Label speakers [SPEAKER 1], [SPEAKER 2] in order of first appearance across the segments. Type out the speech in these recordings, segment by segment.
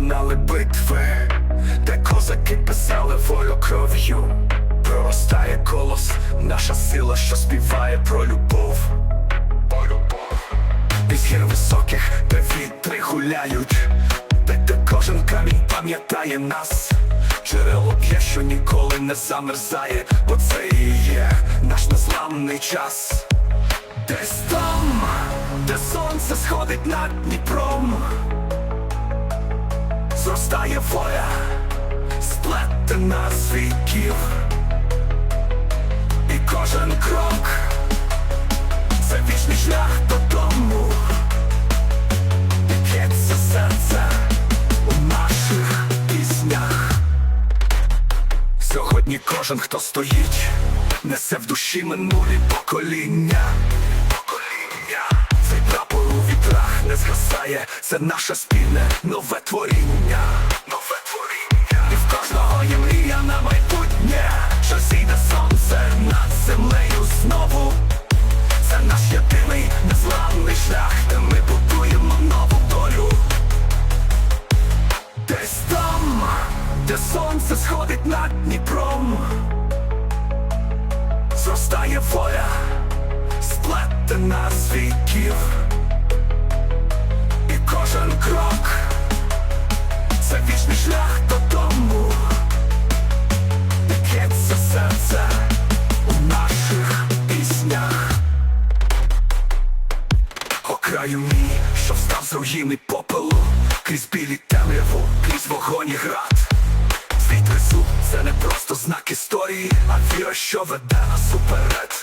[SPEAKER 1] лунали битви, де козаки писали волю кров'ю, проростає колос, наша сила, що співає про любов. Із гір високих, де вітри гуляють, де, де кожен камінь пам'ятає нас. Джерело п'є, що ніколи не замерзає, бо це і є наш незламний час. Десь там, де сонце сходить над Дніпром зростає воля, сплетена з віків, і кожен крок це вічний шлях додому, б'ється серце у наших піснях. Сьогодні кожен, хто стоїть, несе в душі минулі покоління. Не згасає. Це наше спільне нове творіння. Нове творіння. І в кожного є мрія на майбутнє. Що зійде сонце над землею знову. Це наш єдиний незламний шлях, де ми будуємо нову долю. Десь там, де сонце сходить над Дніпром, зростає воля, сплетена з віків, крок це вічний шлях додому, б'ється серце у наших піснях. О краю мій, що встав з руїни попелу, крізь білі темряву, крізь вогонь і град. Свій тризуб це не просто знак історії, а віра, що веде нас. Уперед.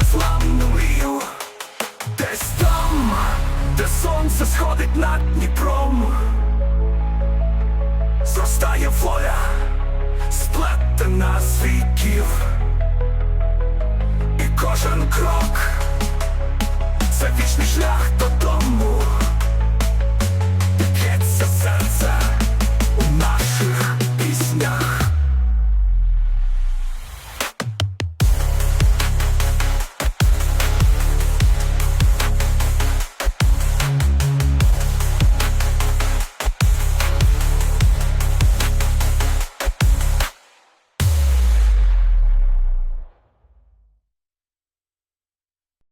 [SPEAKER 1] Пісня мрію. Десь там, де сонце сходить над Дніпром,